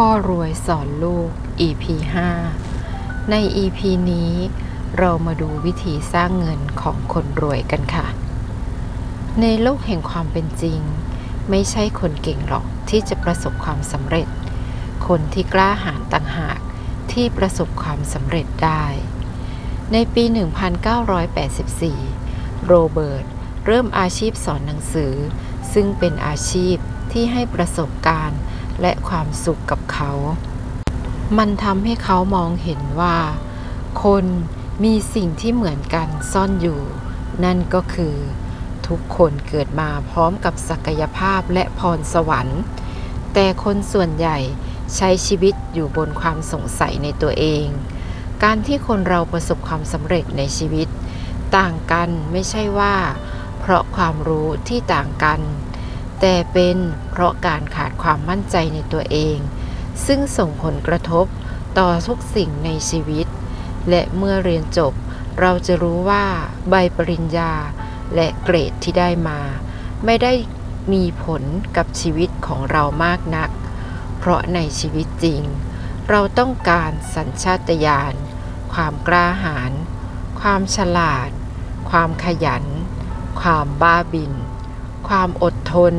พ่อรวยสอนลูก EP 5 ใน EP นี้เรามาดูวิธีสร้างเงินของคนรวยกันค่ะ ในโลกแห่งความเป็นจริง ไม่ใช่คนเก่งหรอกที่จะประสบความสำเร็จ คนที่กล้าหาญต่างหากที่ประสบความสำเร็จได้ ในปี 1984 โรเบิร์ตเริ่มอาชีพสอนหนังสือ ซึ่งเป็นอาชีพที่ให้ประสบการณ์ และความสุขกับเขา มันทำให้เขามองเห็นว่า คนมีสิ่งที่เหมือนกันซ่อนอยู่ นั่นก็คือ ทุกคนเกิดมาพร้อมกับศักยภาพและพรสวรรค์ แต่คนส่วนใหญ่ใช้ชีวิตอยู่บนความสงสัยในตัวเอง การที่คนเราประสบความสำเร็จในชีวิต ต่างกันไม่ใช่ว่า เพราะความรู้ที่ต่างกัน แต่เป็นเพราะการขาดความมั่นใจในตัวเอง ซึ่งส่งผลกระทบต่อทุกสิ่งในชีวิต และเมื่อเรียนจบ เราจะรู้ว่าใบปริญญาและเกรดที่ได้มา ไม่ได้มีผลกับชีวิตของเรามากนัก เพราะในชีวิตจริง เราต้องการสัญชาตญาณ ความกล้าหาญ ความฉลาด ความขยัน ความบ้าบิน ความอดทน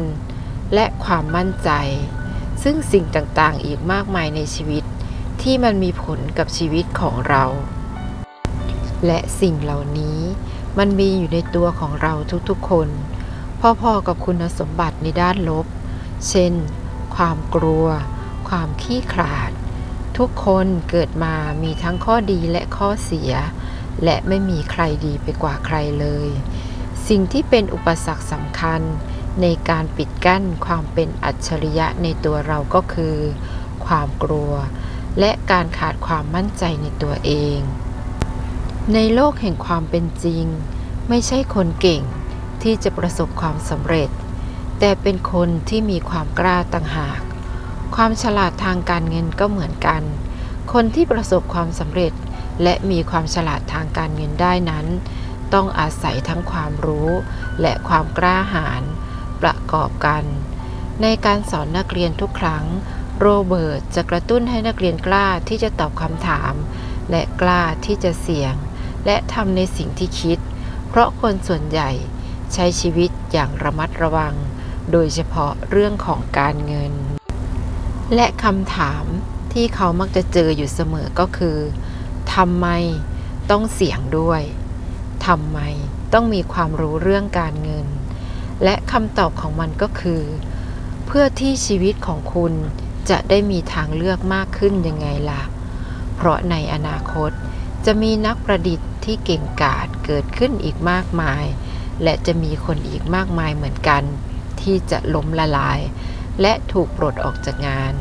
และความมั่นใจ ซึ่งสิ่งต่างๆ อีกมากมายในชีวิตที่มันมีผลกับชีวิตของเรา และสิ่งเหล่านี้มันมีอยู่ในตัวของเราทุกๆคน พอๆกับคุณสมบัติในด้านลบ เช่น ความกลัว ความขี้ขลาด ทุกคนเกิดมามีทั้งข้อดีและข้อเสีย และไม่มีใครดีไปกว่าใครเลย สิ่งที่เป็นอุปสรรคสำคัญ ในการปิดกั้นความเป็นอัจฉริยะในตัวเราก็คือ ความกลัว และการขาดความมั่นใจในตัวเอง ในโลกแห่งความเป็นจริง ไม่ใช่คนเก่งที่จะประสบความสำเร็จ แต่เป็นคนที่มีความกล้าต่างหาก ความฉลาดทางการเงินก็เหมือนกัน คนที่ประสบความสำเร็จ และมีความฉลาดทางการเงินได้นั้น ต้องอาศัยทั้งความรู้และความกล้าหาญประกอบกัน ในการสอนนักเรียนทุกครั้ง โรเบิร์ตจะกระตุ้นให้นักเรียนกล้าที่จะตอบคำถาม และกล้าที่จะเสี่ยง และทำในสิ่งที่คิด เพราะคนส่วนใหญ่ใช้ชีวิตอย่างระมัดระวัง โดยเฉพาะเรื่องของการเงิน และคำถามที่เขามักจะเจออยู่เสมอก็คือทำไมต้องเสี่ยงด้วย ทำไมต้องมีความรู้เรื่องการเงิน และคำตอบของมันก็คือ เพื่อที่ชีวิตของคุณจะได้มีทางเลือกมากขึ้นยังไงล่ะ เพราะในอนาคตจะมีนักประดิษฐ์ที่เก่งกาจเกิดขึ้นอีกมากมาย และจะมีคนอีกมากมายเหมือนกัน ที่จะล้มละลาย และถูกปลดออกจากงาน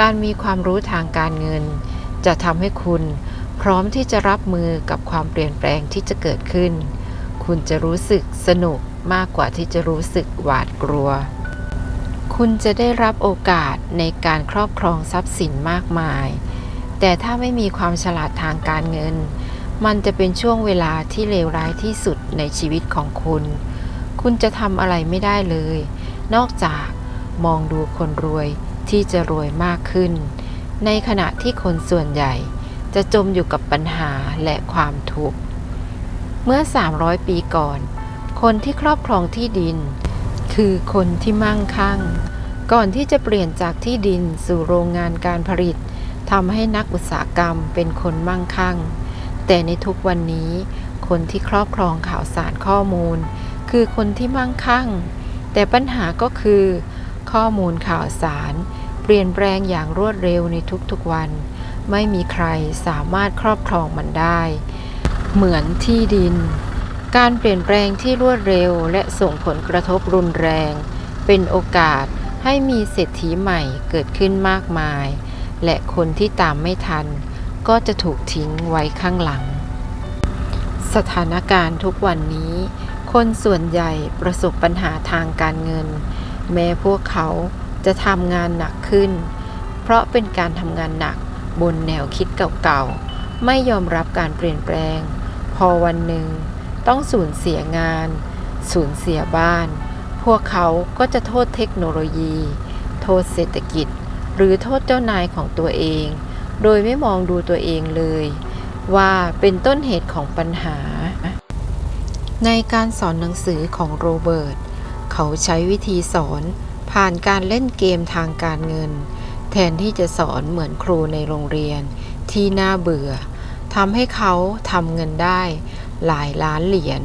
การมีความรู้ทางการเงิน จะทำให้คุณ พร้อมที่จะรับมือกับความเปลี่ยนแปลงที่จะเกิดขึ้น คุณจะรู้สึกสนุกมากกว่าที่จะรู้สึกหวาดกลัว คุณจะได้รับโอกาสในการครอบครองทรัพย์สินมากมาย แต่ถ้าไม่มีความฉลาดทางการเงิน มันจะเป็นช่วงเวลาที่เลวร้ายที่สุดในชีวิตของคุณ คุณจะทำอะไรไม่ได้เลย นอกจากมองดูคนรวยที่จะรวยมากขึ้น ในขณะที่คนส่วนใหญ่ จะจมอยู่กับปัญหาและความทุกข์ เมื่อ 300 ปีก่อน คนที่ครอบครองที่ดิน คือคนที่มั่งคั่ง ก่อนที่จะเปลี่ยนจากที่ดินสู่โรงงานการผลิตทำให้นักอุตสาหกรรมเป็นคนมั่งคั่ง แต่ในทุกวันนี้คนที่ครอบครองข่าวสารข้อมูล คือคนที่มั่งคั่ง แต่ปัญหาก็คือ ข้อมูลข่าวสาร เปลี่ยนแปลงอย่างรวดเร็วในทุกๆวัน ไม่มีใครสามารถครอบครองมันได้ เหมือนที่ดิน การเปลี่ยนแปลงที่รวดเร็วและส่งผลกระทบรุนแรง เป็นโอกาสให้มีเศรษฐีใหม่เกิดขึ้นมากมาย และคนที่ตามไม่ทัน ก็จะถูกทิ้งไว้ข้างหลัง สถานการณ์ทุกวันนี้ คนส่วนใหญ่ประสบปัญหาทางการเงิน แม้พวกเขาจะทำงานหนักขึ้น เพราะเป็นการทำงานหนัก บนแนวคิดเก่าๆ ไม่ยอมรับการเปลี่ยนแปลง พอวันหนึ่งต้องสูญเสียงาน สูญเสียบ้าน พวกเขาก็จะโทษเทคโนโลยี โทษเศรษฐกิจ หรือโทษเจ้านายของตัวเอง โดยไม่มองดูตัวเองเลย ว่าเป็นต้นเหตุของปัญหา ในการสอนหนังสือของโรเบิร์ต เขาใช้วิธีสอนผ่านการเล่นเกมทางการเงิน แทนที่จะสอนเหมือนครูในโรงเรียนที่น่าเบื่อทำให้เขาทำเงินได้ หลายล้านเหรียญ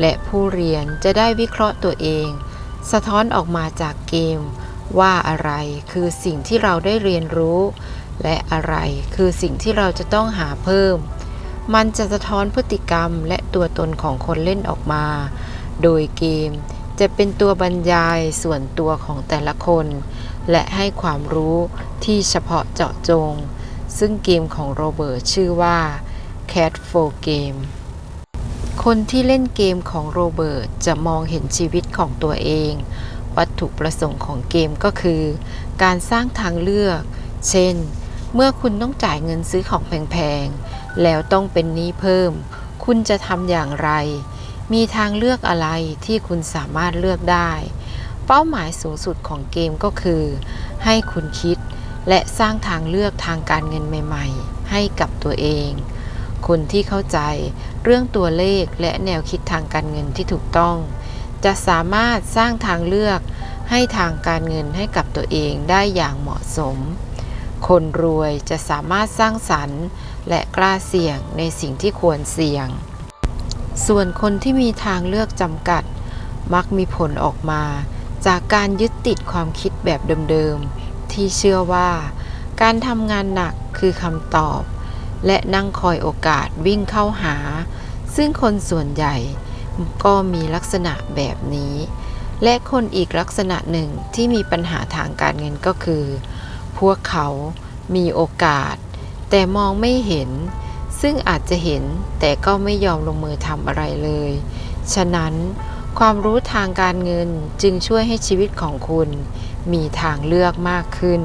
และผู้เรียนจะได้วิเคราะห์ตัวเอง สะท้อนออกมาจากเกม ว่าอะไรคือสิ่งที่เราได้เรียนรู้ และอะไรคือสิ่งที่เราจะต้องหาเพิ่ม มันจะสะท้อนพฤติกรรมและตัวตนของคนเล่นออกมา โดยเกมจะเป็นตัวบรรยายส่วนตัวของแต่ละคน และให้ความรู้ที่เฉพาะเจาะจง ซึ่งเกมของโรเบิร์ตชื่อว่า Cat for Game คนที่เล่นเกมของโรเบิร์ตจะมองเห็นชีวิตของตัวเอง วัตถุประสงค์ของเกมก็คือ การสร้างทางเลือก เช่น เมื่อคุณต้องจ่ายเงินซื้อของแพงๆ แล้วต้องเป็นหนี้เพิ่ม คุณจะทำอย่างไร มีทางเลือกอะไรที่คุณสามารถเลือกได้ เป้าหมายสูงสุดของเกมก็คือ ให้คุณคิดและสร้างทางเลือกทางการเงินใหม่ ๆ ให้กับตัวเอง คนที่เข้าใจเรื่องตัวเลขและแนวคิดทางการเงินที่ถูกต้อง จะสามารถสร้างทางเลือกให้ทางการเงินให้กับตัวเองได้อย่างเหมาะสม คนรวยจะสามารถสร้างสรรค์และกล้าเสี่ยงในสิ่งที่ควรเสี่ยง ส่วนคนที่มีทางเลือกจำกัด มักมีผลออกมา จากการยึดติดความคิดแบบเดิมๆ ที่เชื่อว่า การทำงานหนักคือคำตอบ และนั่งคอยโอกาสวิ่งเข้าหา ซึ่งคนส่วนใหญ่ก็มีลักษณะแบบนี้ และคนอีกลักษณะหนึ่งที่มีปัญหาทางการเงินก็คือ พวกเขามีโอกาส แต่มองไม่เห็น ซึ่งอาจจะเห็นแต่ก็ไม่ยอมลงมือทำอะไรเลย ฉะนั้น ความรู้ทางการเงินจึงช่วยให้ชีวิตของคุณ มีทางเลือกมากขึ้น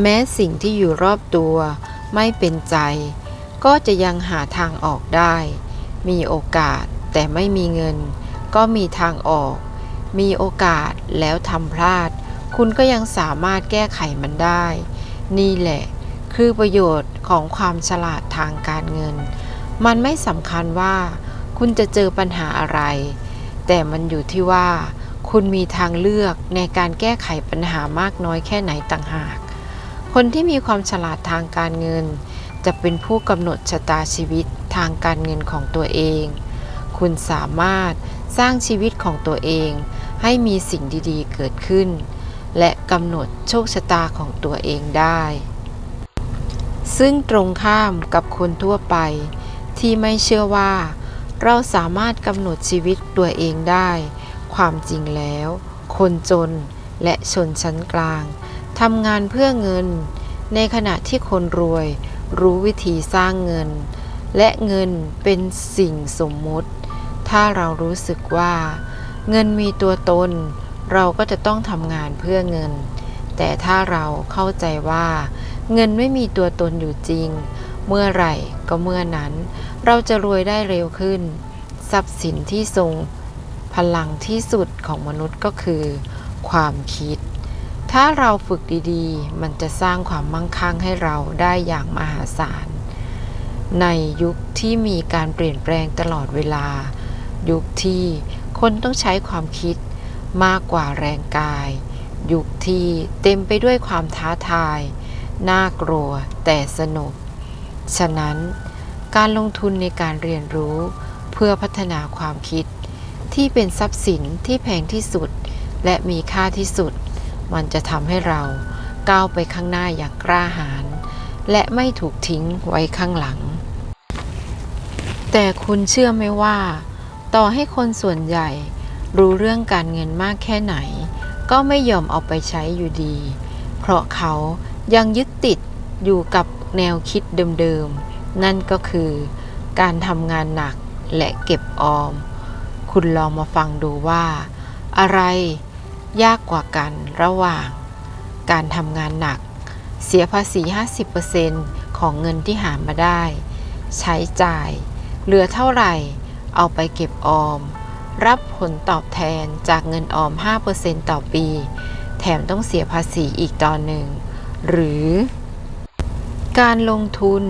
แม้สิ่งที่อยู่รอบตัวไม่เป็นใจ ก็จะยังหาทางออกได้ มีโอกาสแต่ไม่มีเงิน ก็มีทางออก มีโอกาสแล้วทำพลาด คุณก็ยังสามารถแก้ไขมันได้ นี่แหละ คือประโยชน์ของความฉลาดทางการเงิน มันไม่สำคัญว่า คุณจะเจอปัญหาอะไร แต่มันอยู่ที่ว่า คุณมีทางเลือกในการแก้ไขปัญหามากน้อยแค่ไหนต่างหาก คนที่มีความฉลาดทางการเงิน จะเป็นผู้กำหนดชะตาชีวิตทางการเงินของตัวเอง คุณสามารถสร้างชีวิตของตัวเอง ให้มีสิ่งดีๆ เกิดขึ้น และกำหนดโชคชะตาของตัวเองได้ ซึ่งตรงข้ามกับคนทั่วไปที่ไม่เชื่อว่า เราสามารถกำหนดชีวิตตัวเองได้ ความจริงแล้ว คนจนและชนชั้นกลางทำงานเพื่อเงิน ในขณะที่คนรวย รู้วิธีสร้างเงิน และเงินเป็นสิ่งสมมุติ ถ้าเรารู้สึกว่า เงินมีตัวตน เราก็จะต้องทำงานเพื่อเงิน แต่ถ้าเราเข้าใจว่า เงินไม่มีตัวตนอยู่จริง เมื่อไหร่ก็เมื่อนั้น เราจะรวยได้เร็วขึ้น ทรัพย์สินที่ทรงพลังที่สุดของมนุษย์ก็คือ ความคิด ถ้าเราฝึกดีๆ มันจะสร้างความมั่งคั่งให้เราได้อย่างมหาศาล ในยุคที่มีการเปลี่ยนแปลงตลอดเวลา ยุคที่คนต้องใช้ความคิดมากกว่าแรงกาย ยุคที่เต็มไปด้วยความท้าทาย น่ากลัวแต่สนุก ฉะนั้น การลงทุนในการเรียนรู้ เพื่อพัฒนาความคิด ที่เป็นทรัพย์สินที่แพงที่สุด และมีค่าที่สุด มันจะทำให้เราก้าวไปข้างหน้าอย่างกล้าหาญและไม่ถูกทิ้งไว้ข้างหลัง แต่คุณเชื่อไหมว่า ต่อให้คนส่วนใหญ่ รู้เรื่องการเงินมากแค่ไหน ก็ไม่ยอมเอาไปใช้อยู่ดี เพราะเขายังยึดติดอยู่กับแนวคิดเดิมๆ นั่นก็คือการทำงานหนักและเก็บออม คุณลองมาฟังดูว่า อะไรยากกว่ากันระหว่าง การทำงานหนัก เสียภาษี 50%ของเงินที่หามาได้ ใช้จ่าย เหลือเท่าไหร่ เอาไปเก็บออม รับผลตอบแทนจากเงินออม 5%ต่อปีแแถมต้องเสียภาษีอีกตอนหนึ่ง หรือ การลงทุน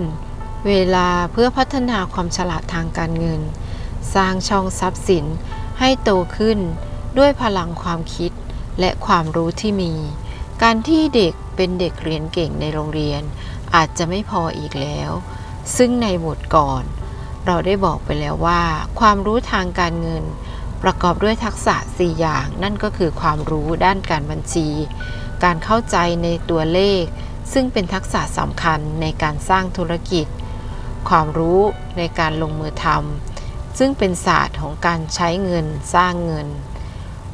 เวลาเพื่อพัฒนาความฉลาดทางการเงิน สร้างช่องทรัพย์สินให้โตขึ้นด้วยพลังความคิดและความรู้ที่มี การที่เด็กเป็นเด็กเรียนเก่งในโรงเรียน อาจจะไม่พออีกแล้ว ซึ่งในบทก่อน เราได้บอกไปแล้วว่า ความรู้ทางการเงิน ประกอบด้วยทักษะ 4 อย่าง นั่นก็คือความรู้ด้านการบัญชี การเข้าใจในตัวเลข ซึ่งเป็นทักษะสำคัญในการสร้างธุรกิจ ความรู้ในการลงมือทำซึ่งเป็นศาสตร์ของการใช้เงินสร้างเงิน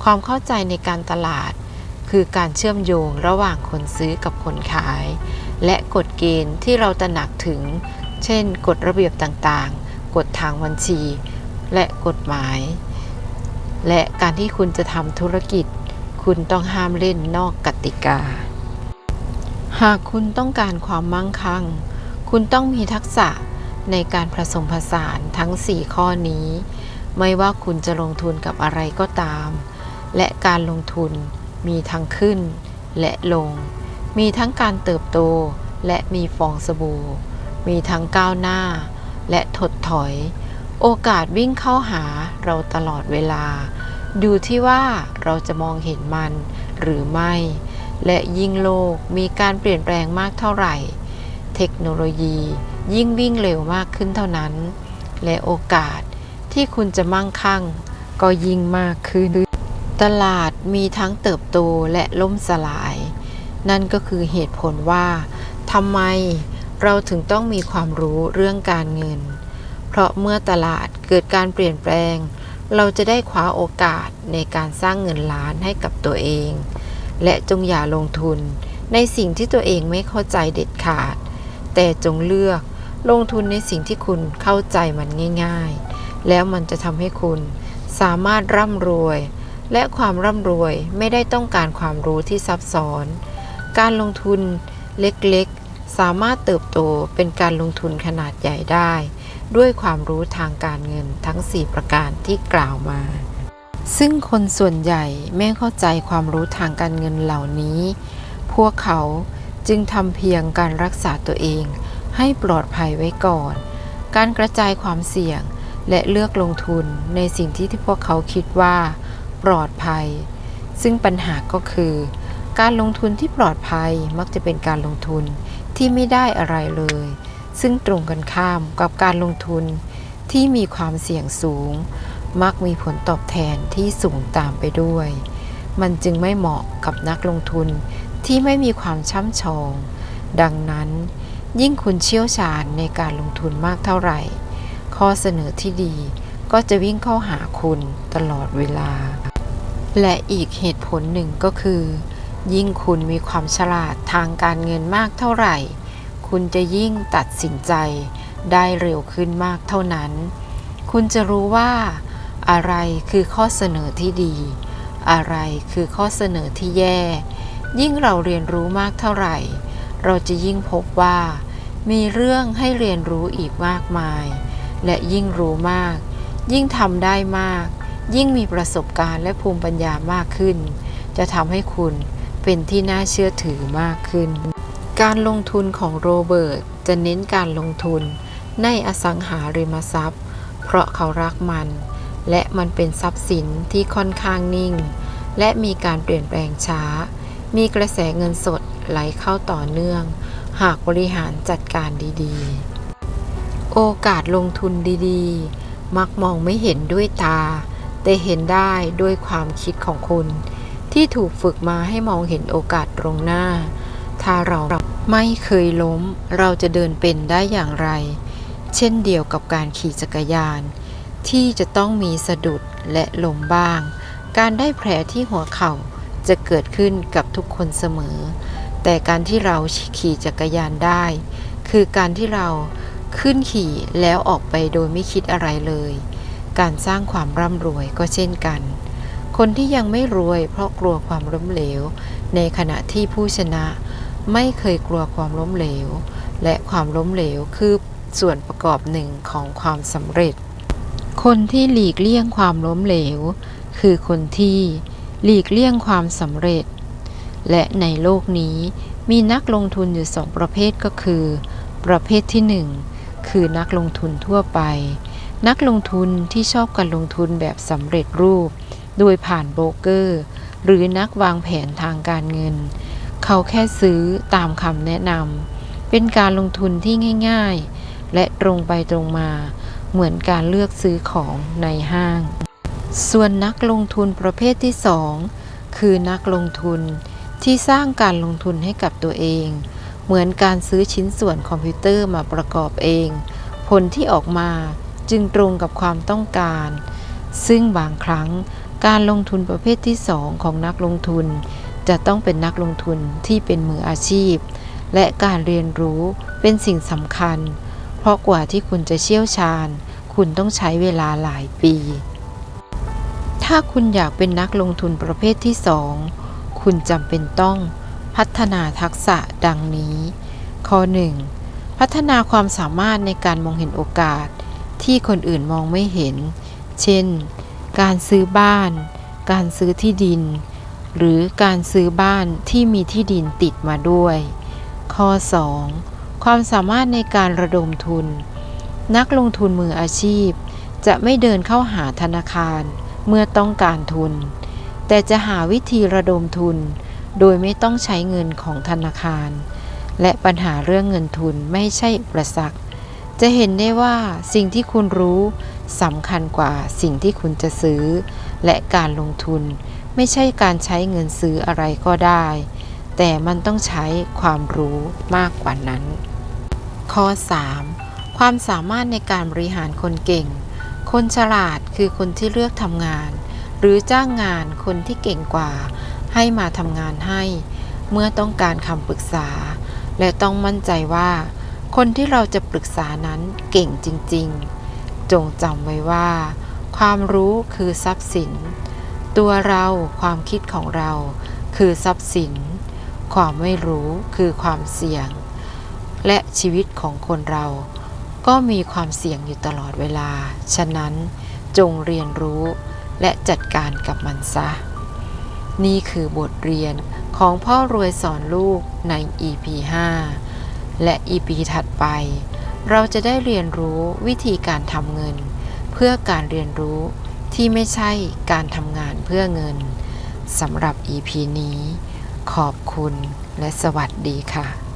ความเข้าใจในการตลาด คือการเชื่อมโยงระหว่างคนซื้อกับคนขาย และกฎเกณฑ์ที่เราตระหนักถึง เช่น กฎระเบียบต่างๆ กฎทางบัญชี และกฎหมาย และการที่คุณจะทำธุรกิจ คุณต้องห้ามเล่นนอกกติกา หากคุณต้องการความมั่งคั่ง คุณต้องมีทักษะ ในการผสมผสานทั้ง 4 ข้อนี้ ไม่ว่าคุณจะลงทุนกับอะไรก็ตาม และการลงทุนมีทั้งขึ้นและลง มีทั้งการเติบโตและมีฟองสบู่ มีทั้งก้าวหน้า และถดถอย โอกาสวิ่งเข้าหาเราตลอดเวลา ดูที่ว่าเราจะมองเห็นมันหรือไม่ และยิ่งโลกมีการเปลี่ยนแปลงมากเท่าไหร่ เทคโนโลยี ยิ่งวิ่งเร็วมากขึ้นเท่านั้น และโอกาสที่คุณจะมั่งคั่ง ก็ยิ่งมากขึ้น ตลาดมีทั้งเติบโตและล่มสลาย นั่นก็คือเหตุผลว่าทำไมเราถึงต้องมีความรู้เรื่องการเงิน เพราะเมื่อตลาดเกิดการเปลี่ยนแปลง เราจะได้คว้าโอกาสในการสร้างเงินล้านให้กับตัวเอง และจงอย่าลงทุนในสิ่งที่ตัวเองไม่เข้าใจเด็ดขาด แต่จงเลือก ลงทุนในสิ่งที่คุณเข้าใจมันง่าย ๆ แล้วมันจะทำให้คุณสามารถร่ำรวย และความร่ำรวยไม่ได้ต้องการความรู้ที่ซับซ้อน การลงทุนเล็กๆ สามารถเติบโตเป็นการลงทุนขนาดใหญ่ได้ ด้วยความรู้ทางการเงินทั้ง 4 ประการที่กล่าวมา ซึ่งคนส่วนใหญ่ไม่เข้าใจความรู้ทางการเงินเหล่านี้ พวกเขาจึงทำเพียงการรักษาตัวเอง ให้ปลอดภัยไว้ก่อน การกระจายความเสี่ยงและเลือกลงทุนในสิ่งที่ที่พวกเขาคิดว่า ปลอดภัย ซึ่งปัญหาก็คือ การลงทุนที่ปลอดภัยมักจะเป็นการลงทุนที่ไม่ได้อะไรเลย ซึ่งตรงกันข้ามกับการลงทุนที่มีความเสี่ยงสูง มักมีผลตอบแทนที่สูงตามไปด้วย มันจึงไม่เหมาะกับนักลงทุนที่ไม่มีความช่ำชอง ดังนั้น ยิ่งคุณเชี่ยวชาญในการลงทุนมากเท่าไหร่ ข้อเสนอที่ดีก็จะวิ่งเข้าหาคุณตลอดเวลา และอีกเหตุผลหนึ่งก็คือ ยิ่งคุณมีความฉลาดทางการเงินมากเท่าไหร่ คุณจะยิ่งตัดสินใจได้เร็วขึ้นมากเท่านั้น คุณจะรู้ว่าอะไรคือข้อเสนอที่ดี อะไรคือข้อเสนอที่แย่ ยิ่งเราเรียนรู้มากเท่าไหร่ เราจะยิ่งพบว่า มีเรื่องให้เรียนรู้อีกมากมาย และยิ่งรู้มาก ยิ่งทำได้มาก ยิ่งมีประสบการณ์และภูมิปัญญามากขึ้น จะทำให้คุณเป็นที่น่าเชื่อถือมากขึ้น การลงทุนของโรเบิร์ตจะเน้นการลงทุนในอสังหาริมทรัพย์ เพราะเขารักมัน และมันเป็นทรัพย์สินที่ค่อนข้างนิ่ง และมีการเปลี่ยนแปลงช้า มีกระแสเงินสด ไหลเข้าต่อเนื่อง หากบริหารจัดการดีๆ โอกาสลงทุนดีๆ มักมองไม่เห็นด้วยตา แต่เห็นได้ด้วยความคิดของคุณ ที่ถูกฝึกมาให้มองเห็นโอกาสตรงหน้า ถ้าเราไม่เคยล้ม เราจะเดินเป็นได้อย่างไร เช่นเดียวกับการขี่จักรยาน ที่จะต้องมีสะดุดและล้มบ้าง การได้แผลที่หัวเข่าจะเกิดขึ้นกับทุกคนเสมอ แต่การที่เราขี่จักรยานได้ คือการที่เราขึ้นขี่แล้วออกไปโดยไม่คิดอะไรเลย การสร้างความร่ำรวยก็เช่นกัน คนที่ยังไม่รวยเพราะกลัวความล้มเหลว ในขณะที่ผู้ชนะไม่เคยกลัวความล้มเหลว และความล้มเหลวคือส่วนประกอบหนึ่งของความสำเร็จ คนที่หลีกเลี่ยงความล้มเหลว คือคนที่หลีกเลี่ยงความสำเร็จ และในโลกนี้มีนักลงทุนอยู่สองประเภทก็คือ ประเภทที่หนึ่งคือนักลงทุนทั่วไป นักลงทุนที่ชอบการลงทุนแบบสำเร็จรูป โดยผ่านโบรกเกอร์ หรือนักวางแผนทางการเงิน เขาแค่ซื้อตามคำแนะนำเป็นการลงทุนที่ง่ายๆ และตรงไปตรงมา เหมือนการเลือกซื้อของในห้าง ส่วนนักลงทุนประเภทที่สองคือนักลงทุน ที่สร้างการลงทุนให้กับตัวเอง เหมือนการซื้อชิ้นส่วนคอมพิวเตอร์มาประกอบเอง ผลที่ออกมาจึงตรงกับความต้องการ ซึ่งบางครั้งการลงทุนประเภทที่สองของนักลงทุน จะต้องเป็นนักลงทุนที่เป็นมืออาชีพ และการเรียนรู้เป็นสิ่งสำคัญ เพราะกว่าที่คุณจะเชี่ยวชาญ คุณต้องใช้เวลาหลายปี ถ้าคุณอยากเป็นนักลงทุนประเภทที่สอง คุณจำเป็นต้องพัฒนาทักษะดังนี้ ข้อ 1. พัฒนาความสามารถในการมองเห็นโอกาส ที่คนอื่นมองไม่เห็น เช่น การซื้อบ้าน การซื้อที่ดิน หรือการซื้อบ้านที่มีที่ดินติดมาด้วย ข้อ 2. ความสามารถในการระดมทุน นักลงทุนมืออาชีพ จะไม่เดินเข้าหาธนาคารเมื่อต้องการทุน แต่จะหาวิธีระดมทุน โดยไม่ต้องใช้เงินของธนาคาร และปัญหาเรื่องเงินทุนไม่ใช่อุประสักจะเห็นได้ว่าสิ่งที่คุณรู้สำคัญกว่าสิ่งที่คุณจะซื้อ และการลงทุนไม่ใช่การใช้เงินซื้ออะไรก็ได้ แต่มันต้องใช้ความรู้มากกว่านั้น ข้อ 3. ความสามารถในการบริหารคนเก่ง คนฉลาดคือคนที่เลือกทำงาน หรือจ้างงานคนที่เก่งกว่า ให้มาทำงานให้ เมื่อต้องการคำปรึกษา และต้องมั่นใจว่า คนที่เราจะปรึกษานั้นเก่งจริง ๆ จงจำไว้ว่า ความรู้คือทรัพย์สิน ตัวเราความคิดของเรา คือทรัพย์สิน ความไม่รู้คือความเสี่ยง และชีวิตของคนเราก็มีความเสี่ยงอยู่ตลอดเวลา ฉะนั้นจงเรียนรู้ และจัดการกับมันซะ นี่คือบทเรียนของพ่อรวยสอนลูกใน EP 5 และ EP ถัดไป เราจะได้เรียนรู้วิธีการทำเงิน เพื่อการเรียนรู้ที่ไม่ใช่การทำงานเพื่อเงินสำหรับ EP นี้ ขอบคุณและสวัสดีค่ะ